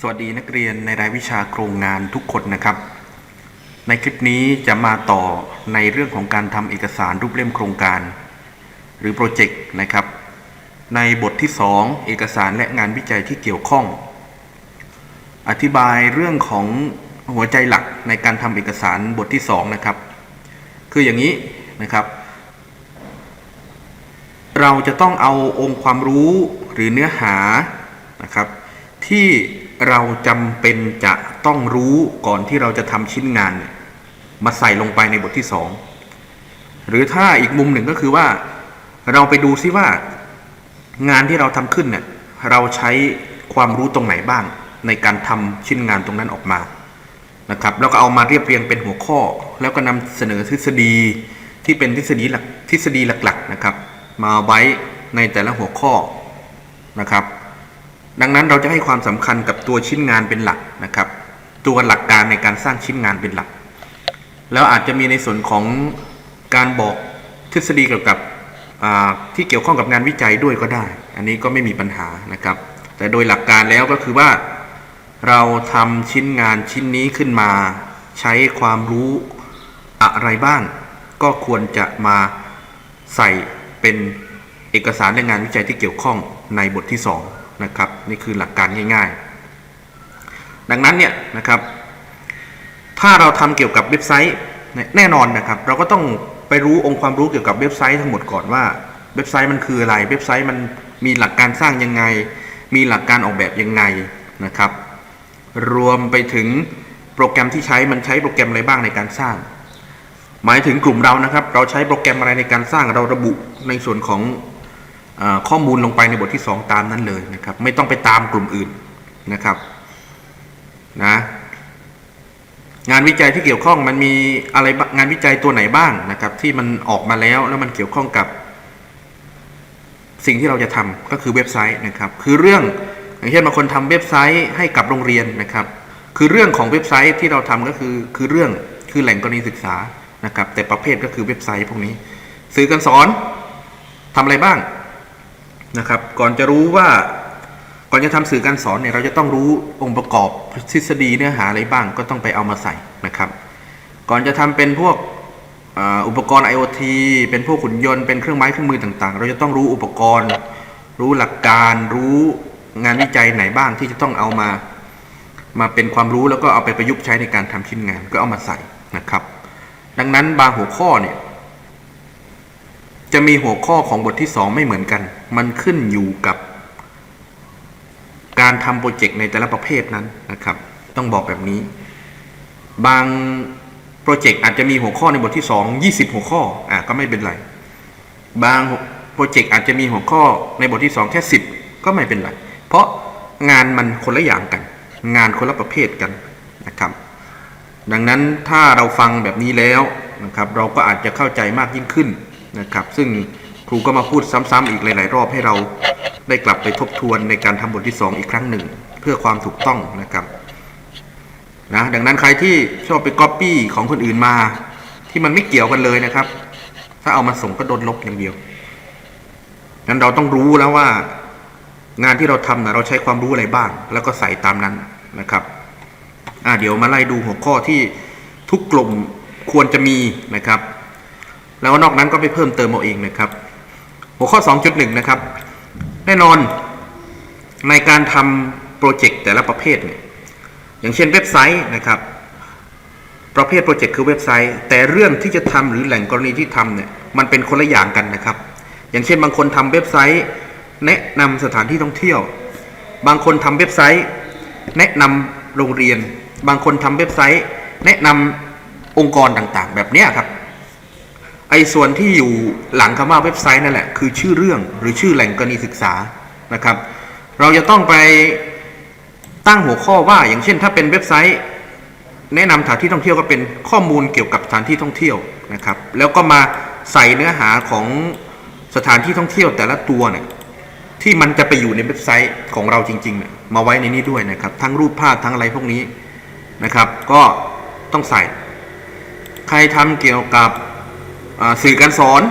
สวัสดีนักเรียนในรายวิชาโครงงานทุกคนนะครับ ในคลิปนี้จะมาต่อในเรื่องของการทำเอกสารรูปเล่มโครงการ หรือโปรเจกต์นะครับ ในบทที่ 2 เอกสารและงานวิจัยที่เกี่ยวข้อง อธิบายเรื่องของหัวใจหลักในการทำเอกสารบทที่ 2 นะครับ คืออย่างนี้นะครับ เราจะต้องเอาองค์ความรู้หรือเนื้อหานะครับ ที่ เราจำเป็นจะต้องรู้ก่อนที่เราจะทำชิ้นงานเนี่ยมาใส่ลงไปในบทที่2หรือถ้าอีกมุมหนึ่งก็คือว่า เราไปดูซิว่า งานที่เราทำขึ้นเนี่ยเราใช้ความรู้ตรงไหนบ้าง ในการทำชิ้นงานตรงนั้นออกมานะครับแล้วก็เอามาเรียบเรียงเป็นหัวข้อ แล้วก็นำเสนอทฤษฎีที่เป็นทฤษฎีหลักทฤษฎีหลักๆนะครับ มาไว้ในแต่ละหัวข้อนะครับ ดังนั้นเราจะให้ความสำคัญกับตัวชิ้นงานเป็นหลักนะครับ ตัวหลักการในการสร้างชิ้นงานเป็นหลัก แล้วอาจจะมีในส่วนของการบอกทฤษฎีเกี่ยวกับที่เกี่ยวข้องกับงานวิจัยด้วยก็ได้ อันนี้ก็ไม่มีปัญหานะครับ แต่โดยหลักการแล้วก็คือว่าเราทำชิ้นงานชิ้นนี้ขึ้นมา ใช้ความรู้อะไรบ้าง ก็ควรจะมาใส่เป็นเอกสารและงานวิจัยที่เกี่ยวข้องในบทที่ 2 นะครับนี่คือหลักการง่ายๆ ดังนั้นเนี่ยนะครับ ถ้าเราทำเกี่ยวกับเว็บไซต์แน่นอนนะครับ เราก็ต้องไปรู้องค์ความรู้เกี่ยวกับเว็บไซต์ทั้งหมดก่อนว่าเว็บไซต์มันคืออะไร เว็บไซต์มันมีหลักการสร้างยังไง มีหลักการออกแบบยังไงนะครับ รวมไปถึงโปรแกรมที่ใช้มันใช้โปรแกรมอะไรบ้างในการสร้าง หมายถึงกลุ่มเรานะครับ เราใช้โปรแกรมอะไรในการสร้างเราระบุในส่วนของ ข้อมูลลงไปในบทที่ 2 ตามนั้นเลยนะครับ ไม่ต้องไปตามกลุ่มอื่นนะครับนะงานวิจัยที่เกี่ยวข้องมันมีอะไรงงานวิจัยตัวไหนบ้างนะครับ ที่มันออกมาแล้วแล้วมันเกี่ยวข้องกับ สิ่งที่เราจะทำก็คือเว็บไซต์นะครับ คือเรื่องอย่างเช่นบางคนทำเว็บไซต์ให้กับโรงเรียนนะครับ คือเรื่องของเว็บไซต์ที่เราทำก็คือคือเรื่องคือแหล่งกรณีศึกษานะครับ แต่ประเภทก็คือเว็บไซต์พวกนี้ สื่อการสอนทำอะไรบ้าง นะครับ ก่อนจะรู้ว่าก่อนจะทำสื่อการสอนเนี่ยเราจะต้องรู้องค์ประกอบทฤษฎีเนื้อหาอะไรบ้างก็ต้องไปเอามาใส่นะครับ ก่อนจะทำเป็นพวกอ,อุปกรณ์ IoT เป็นพวกหุ่นยนต์เป็นเครื่องไม้เครื่องมือต่างๆ เราจะต้องรู้อุปกรณ์ รู้หลักการ รู้งานวิจัยไหนบ้างที่จะต้องเอามามาเป็นความรู้แล้วก็เอาไปประยุกต์ใช้ในการทำชิ้นงานก็เอามาใส่นะครับ ดังนั้นบางหัวข้อเนี่ย จะมีหัวข้อของบทที่2ไม่เหมือนกัน มันขึ้นอยู่กับการทำโปรเจกต์ในแต่ละประเภทนั้นนะครับ ต้องบอกแบบนี้ บางโปรเจกต์อาจจะมีหัวข้อในบทที่2 20หัวข้ออะก็ไม่เป็นไร บางโปรเจกต์อาจจะมีหัวข้อในบทที่2แค่10ก็ไม่เป็นไร เพราะงานมันคนละอย่างกัน งานคนละประเภทกันนะครับ ดังนั้นถ้าเราฟังแบบนี้แล้วนะครับ เราก็อาจจะเข้าใจมากยิ่งขึ้น นะครับ ซึ่งครูก็มาพูดซ้ำๆอีกหลาย ๆ รอบให้เราได้กลับไปทบทวนในการทำบทที่ 2 อีกครั้งหนึ่ง เพื่อความถูกต้องนะครับนะดังนั้นใครที่ชอบไปก๊อปปี้ของคนอื่นมา ที่มันไม่เกี่ยวกันเลยนะครับ ถ้าเอามาส่งก็โดนลบอย่างเดียวงั้นเราต้องรู้แล้วว่า งานที่เราทำนะเราใช้ความรู้อะไรบ้าง แล้วก็ใส่ตามนั้นนะครับอ่าเดี๋ยวมาไล่ดูหัวข้อที่ทุกกลุ่มควรจะมีนะครับ แล้วนอกนั้นก็ไปเพิ่มเติมเอาเองนะครับ หัวข้อ 2.1 นะครับ แน่นอนในการทำโปรเจกต์แต่ละประเภทเนี่ยอย่างเช่นเว็บไซต์นะครับ ประเภทโปรเจกต์คือเว็บไซต์ แต่เรื่องที่จะทำหรือแหล่งกรณีที่ทำเนี่ยมันเป็นคนละอย่างกันนะครับ อย่างเช่นบางคนทำเว็บไซต์ แนะนำสถานที่ท่องเที่ยว บางคนทำเว็บไซต์ แนะนำโรงเรียน บางคนทำเว็บไซต์ แนะนำองค์กรต่างๆ แบบนี้ครับ ไอ้ส่วนที่อยู่หลังคำว่าเว็บไซต์นั่นแหละคือชื่อเรื่องหรือชื่อแหล่งกรณีศึกษานะครับ เราจะต้องไปตั้งหัวข้อว่าอย่างเช่น ถ้าเป็นเว็บไซต์ แนะนำสถานที่ท่องเที่ยวก็เป็นข้อมูลเกี่ยวกับสถานที่ท่องเที่ยวนะครับ แล้วก็มาใส่เนื้อหาของสถานที่ท่องเที่ยวแต่ละตัวเนี่ยที่มันจะไปอยู่ในเว็บไซต์ของเราจริงๆเนี่ยมาไว้ในนี้ด้วยนะครับ ทั้งรูปภาพทั้งอะไรพวกนี้นะครับ ก็ต้องใส่ ใครทำเกี่ยวกับ สื่อการสอน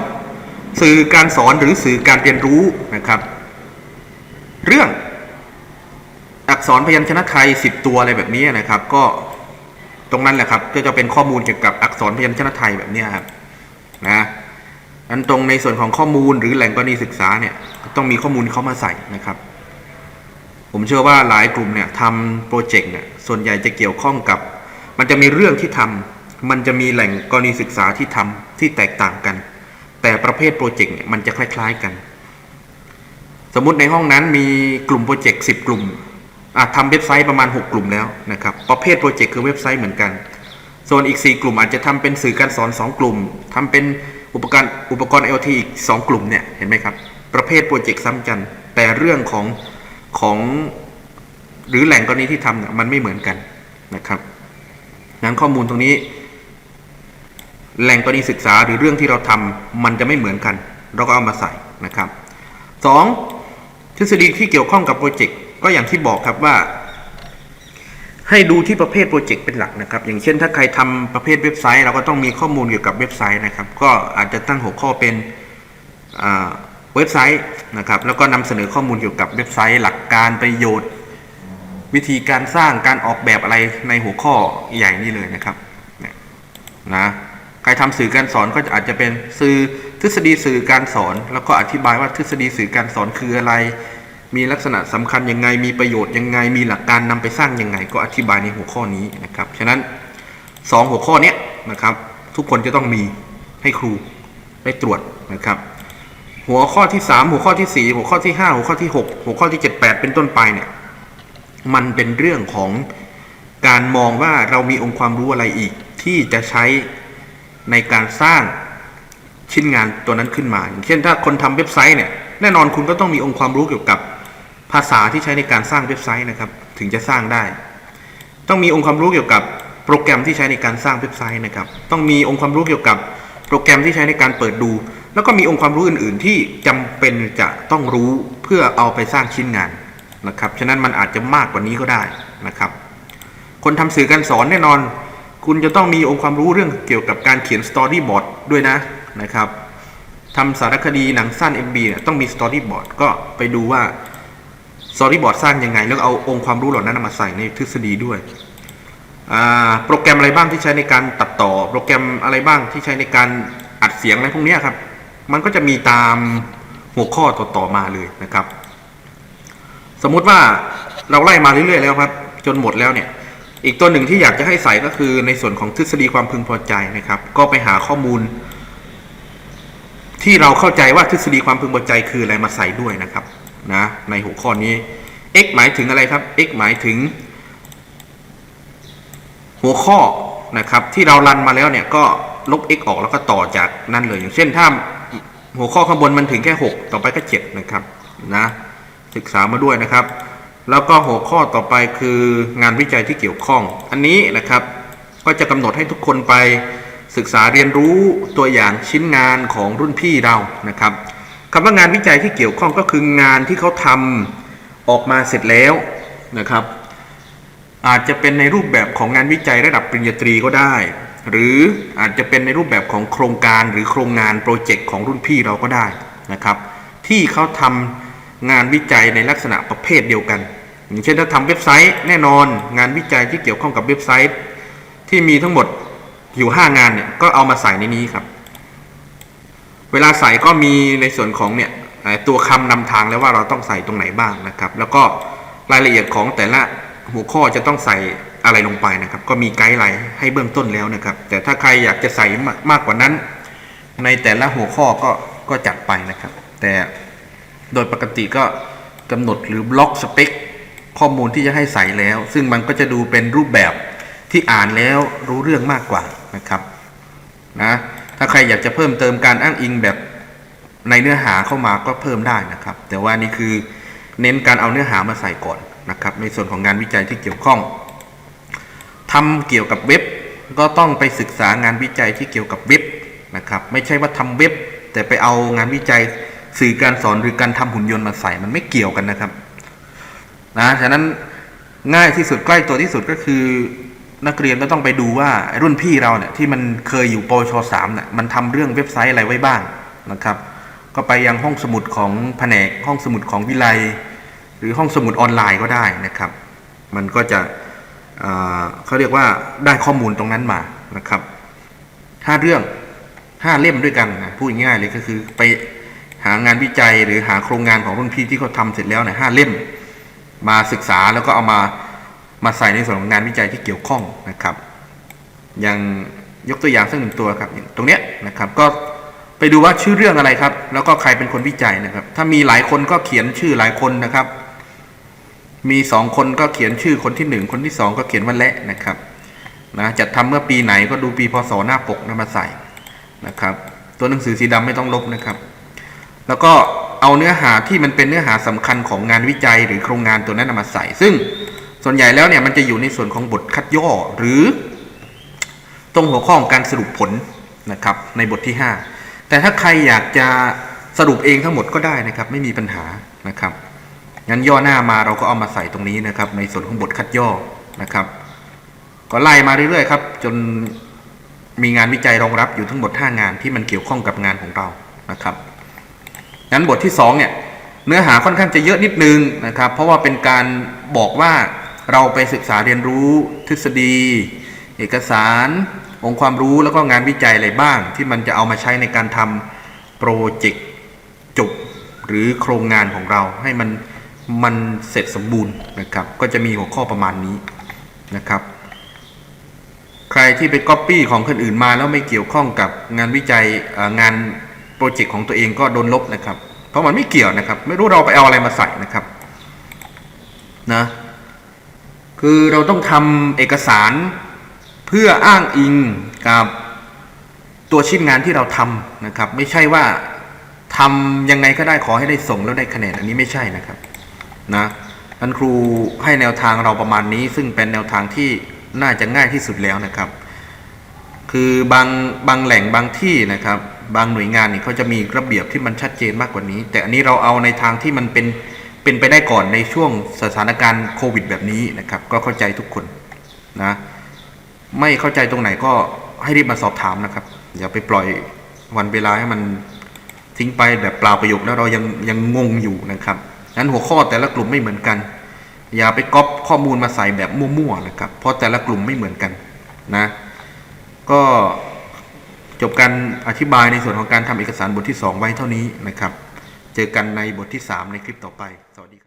สื่อการสอนหรือสื่อการเรียนรู้นะครับ เรื่องอักษรพยัญชนะไทย 10 ตัวอะไรแบบนี้นะครับ ก็ตรงนั้นแหละครับก็จะเป็นข้อมูลเกี่ยวกับอักษรพยัญชนะไทยแบบนี้ครับนะอันตรงในส่วนของข้อมูลหรือแหล่งกรณีศึกษาเนี่ยต้องมีข้อมูลเขามาใส่นะครับ ผมเชื่อว่าหลายกลุ่มเนี่ยทำโปรเจกต์เนี่ยส่วนใหญ่จะเกี่ยวข้องกับ มันจะมีเรื่องที่ทำ มันจะมีแหล่งกรณีศึกษาที่ทำที่แตกต่างกัน แต่ประเภทโปรเจกต์เนี่ยมันจะคล้าย ๆกัน สมมุติในห้องนั้นมีกลุ่มโปรเจกต์10กลุ่มอะทำเว็บไซต์ประมาณ 6 กลุ่มแล้วนะครับ ประเภทโปรเจกต์คือเว็บไซต์เหมือนกัน ส่วนอีก 4 กลุ่มอาจจะทำเป็นสื่อการสอน 2 กลุ่มทำเป็นอุปกรณ์อุปกรณ์ IoT อีก 2 กลุ่มเนี่ยเห็นไหมครับ ประเภทโปรเจกต์ซ้ำกัน แต่เรื่องของของหรือแหล่งกรณีที่ทำเนี่ยมันไม่เหมือนกันนะครับงั้นข้อมูลตรงนี้ แหล่งกรณีศึกษาหรือเรื่องที่เราทำมันจะไม่เหมือนกัน เราก็เอามาใส่นะครับสองทฤษฎีที่เกี่ยวข้องกับโปรเจกต์ก็อย่างที่บอกครับว่า ให้ดูที่ประเภทโปรเจกต์เป็นหลักนะครับ อย่างเช่น ถ้าใครทำประเภทเว็บไซต์ เราก็ต้องมีข้อมูลเกี่ยวกับเว็บไซต์นะครับ ก็อาจจะตั้งหัวข้อเป็นเว็บไซต์นะครับแล้วก็นำเสนอข้อมูลเกี่ยวกับเว็บไซต์ หลักการประโยชน์ วิธีการสร้างการออกแบบอะไรในหัวข้อใหญ่นี่เลยนะครับนี่นะ ใครทำสื่อการสอนก็อาจจะเป็นสื่อทฤษฎีสื่อการสอน แล้วก็อธิบายว่าทฤษฎีสื่อการสอนคืออะไร มีลักษณะสำคัญยังไง มีประโยชน์ยังไง มีหลักการนำไปสร้างยังไง ก็อธิบายในหัวข้อนี้นะครับ ฉะนั้นสองหัวข้อนี้นะครับ ทุกคนจะต้องมีให้ครูได้ตรวจนะครับ หัวข้อที่ 3 หัวข้อที่ 4 หัวข้อที่ 5 หัวข้อที่ 6 หัวข้อที่ 7 8 เป็นต้นไปเนี่ยมันเป็นเรื่องของการมองว่าเรามีองค์ความรู้อะไรอีกที่จะใช้ ในการสร้างชิ้นงานตัวนั้นขึ้นมา อย่างเช่นถ้าคนทำเว็บไซต์เนี่ยแน่นอนคุณก็ต้องมีองค์ความรู้เกี่ยวกับภาษาที่ใช้ในการสร้างเว็บไซต์นะครับ ถึงจะสร้างได้ ต้องมีองค์ความรู้เกี่ยวกับโปรแกรมที่ใช้ในการสร้างเว็บไซต์นะครับ ต้องมีองค์ความรู้เกี่ยวกับโปรแกรมที่ใช้ในการเปิดดู แล้วก็มีองค์ความรู้อื่น ๆ ที่จำเป็นจะต้องรู้เพื่อเอาไปสร้างชิ้นงานนะครับ ฉะนั้นมันอาจจะมากกว่านี้ก็ได้นะครับ คนทำสื่อการสอนแน่นอน คุณจะต้องมีองค์ความรู้เรื่องเกี่ยวกับการเขียนสตอรี่บอร์ดด้วยนะนะครับทำสารคดีหนังสั้น MB เนี่ยต้องมีสตอรี่บอร์ดก็ไปดูว่าสตอรี่บอร์ดสร้างยังไง แล้วเอาองค์ความรู้เหล่านั้นมาใส่ในทฤษฎีด้วยอ่าโปรแกรมอะไรบ้างที่ใช้ในการตัดต่อ โปรแกรมอะไรบ้างที่ใช้ในการอัดเสียงอะไรพวกนี้ครับ มันก็จะมีตามหัวข้อต่อๆมาเลยนะครับ สมมุติว่าเราไล่มาเรื่อยๆแล้วครับ จนหมดแล้วเนี่ย อีกตัวหนึ่งที่อยากจะให้ใส่ก็คือในส่วนของทฤษฎีความพึงพอใจนะครับ ก็ไปหาข้อมูล ที่เราเข้าใจว่าทฤษฎีความพึงพอใจคืออะไรมาใส่ด้วยนะครับนะในหัวข้อนี้ x หมายถึงอะไรครับ x หมายถึง หัวข้อนะครับ ที่เรารันมาแล้วเนี่ยก็ลบ x ออกแล้วก็ต่อจากนั่นเลยอย่างเช่นถ้าหัวข้อข้างบนมันถึงแค่ 6 ต่อไปก็ 7 นะครับนะศึกษามาด้วยนะครับ แล้วก็หัวข้อต่อไปคืองานวิจัยที่เกี่ยวข้อง อันนี้นะครับก็จะกำหนดให้ทุกคนไปศึกษาเรียนรู้ตัวอย่างชิ้นงานของรุ่นพี่เรานะครับคำว่างานวิจัยที่เกี่ยวข้องก็คืองานที่เขาทำออกมาเสร็จแล้วนะครับ อาจจะเป็นในรูปแบบของงานวิจัยระดับปริญญาตรีก็ได้ หรืออาจจะเป็นในรูปแบบของโครงการหรือโครงงานโปรเจกต์ของรุ่นพี่เราก็ได้นะครับ ที่เขาทำ งานวิจัยในลักษณะประเภทเดียวกัน อย่างเช่นถ้าทำเว็บไซต์แน่นอนงานวิจัยที่เกี่ยวข้องกับเว็บไซต์ ที่มีทั้งหมดอยู่ 5 งานเนี่ยก็เอามาใส่ในนี้ครับ เวลาใส่ก็มีในส่วนของเนี่ยตัวคำนำทางแล้วว่าเราต้องใส่ตรงไหนบ้างนะครับ แล้วก็รายละเอียดของแต่ละหัวข้อจะต้องใส่อะไรลงไปนะครับ ก็มีไกด์ไลน์ให้เบื้องต้นแล้วนะครับ แต่ถ้าใครอยากจะใส่มามากกว่านั้น ในแต่ละหัวข้อก็ก็จัดไปนะครับ แต่ โดยปกติก็กำหนดหรือบล็อกสเปคข้อมูลที่จะให้ใส่แล้ว ซึ่งมันก็จะดูเป็นรูปแบบที่อ่านแล้วรู้เรื่องมากกว่านะครับนะถ้าใครอยากจะเพิ่มเติมการอ้างอิงแบบในเนื้อหาเข้ามาก็เพิ่มได้นะครับ แต่ว่านี่คือเน้นการเอาเนื้อหามาใส่ก่อนนะครับ ในส่วนของงานวิจัยที่เกี่ยวข้องทำเกี่ยวกับเว็บ ก็ต้องไปศึกษางานวิจัยที่เกี่ยวกับเว็บนะครับ ไม่ใช่ว่าทำเว็บ แต่ไปเอางานวิจัย สื่อการสอนหรือการทำหุ่นยนต์มาใส่มันไม่เกี่ยวกันนะครับนะฉะนั้นง่ายที่สุดใกล้ตัวที่สุดก็คือ นักเรียนก็ต้องไปดูว่ารุ่นพี่เราเนี่ยที่มันเคยอยู่ปชสามเนี่ยมันทำเรื่องเว็บไซต์อะไรไว้บ้างนะครับ ก็ไปยังห้องสมุดของแผนกห้องสมุดของวิไลหรือห้องสมุดออนไลน์ก็ได้นะครับ มันก็จะเเขาเรียกว่าได้ข้อมูลตรงนั้นมานะครับห้าเรื่องห้าเล่มด้วยกันนะพูดง่ายเลยก็คือไป หางานวิจัยหรือหาโครงงานของรุ่นพี่ที่เขาทำเสร็จแล้วเนี่ยห้าเล่ม มาศึกษาแล้วก็เอามามาใส่ในส่วนของงานวิจัยที่เกี่ยวข้องนะครับอย่างยกตัวอย่างสักหนึ่งตัวครับตรงเนี้ยนะครับก็ไปดูว่าชื่อเรื่องอะไรครับ แล้วก็ใครเป็นคนวิจัยนะครับ ถ้ามีหลายคนก็เขียนชื่อหลายคนนะครับ มีสองคนก็เขียนชื่อคนที่หนึ่งคนที่สองก็เขียนว่าและนะครับนะจัดทำเมื่อปีไหนก็ดูปีพศหน้าปกนะมาใส่นะครับ ตัวหนังสือสีดำไม่ต้องลบนะครับ แล้วก็เอาเนื้อหาที่มันเป็นเนื้อหาสำคัญของงานวิจัยหรือโครงงานตัวนั้นมาใส่ ซึ่งส่วนใหญ่แล้วเนี่ยมันจะอยู่ในส่วนของบทคัดย่อหรือ ตรงหัวข้อของการสรุปผลนะครับในบทที่ 5 แต่ถ้าใครอยากจะสรุปเองทั้งหมดก็ได้นะครับไม่มีปัญหานะครับงั้นย่อหน้ามาเราก็เอามาใส่ตรงนี้นะครับ ในส่วนของบทคัดย่อนะครับ ก็ไล่มาเรื่อยๆครับ จนมีงานวิจัยรองรับอยู่ทั้งหมด 5 งานที่มันเกี่ยวข้องกับงานของเรานะครับั้นบทที่2เนี่ยเนื้อหาค่อนข้างจะเยอะนิดนึงนะครับ เพราะว่าเป็นการบอกว่าเราไปศึกษาเรียนรู้ทฤษฎี เอกสาร องค์ความรู้แล้วก็งานวิจัยอะไรบ้าง ที่มันจะเอามาใช้ในการทำโปรเจกต์จบหรือโครงงานของเราให้มันมันเสร็จสมบูรณ์นะครับ ก็จะมีหัวข้อประมาณนี้นะครับ ใครที่ไปก๊อปปี้ของคนอื่นมาแล้วไม่เกี่ยวข้องกับงานวิจัยงาน โปรเจกต์ของตัวเองก็โดนลบนะครับ เพราะมันไม่เกี่ยวนะครับ ไม่รู้เราไปเอาอะไรมาใส่นะครับนะคือเราต้องทำเอกสารเพื่ออ้างอิงกับตัวชิ้นงานที่เราทำนะครับ ไม่ใช่ว่าทำยังไงก็ได้ขอให้ได้ส่งแล้วได้คะแนนอันนี้ไม่ใช่นะครับนะท่านครูให้แนวทางเราประมาณนี้ ซึ่งเป็นแนวทางที่น่าจะง่ายที่สุดแล้วนะครับ คือบางบางแหล่งบางที่นะครับ บางหน่วยงานนี่เขาจะมีระเบียบที่มันชัดเจนมากกว่านี้ แต่อันนี้เราเอาในทางที่มันเป็นเป็นไปได้ก่อนในช่วงสถานการณ์โควิด แบบนี้นะครับ ก็เข้าใจทุกคนนะไม่เข้าใจตรงไหนก็ให้รีบมาสอบถามนะครับ อย่าไปปล่อยวันเวลาให้มันทิ้งไปแบบเปล่าประโยคแล้วเรายังยังงงอยู่นะครับนั้นหัวข้อแต่ละกลุ่มไม่เหมือนกัน อย่าไปก๊อปข้อมูลมาใส่แบบมั่วๆนะครับ เพราะแต่ละกลุ่มไม่เหมือนกันนะ ก็ จบการอธิบายในส่วนของการทำเอกสารบทที่ 2 ไว้เท่านี้นะครับ เจอกันในบทที่ 3 ในคลิปต่อไป สวัสดีครับ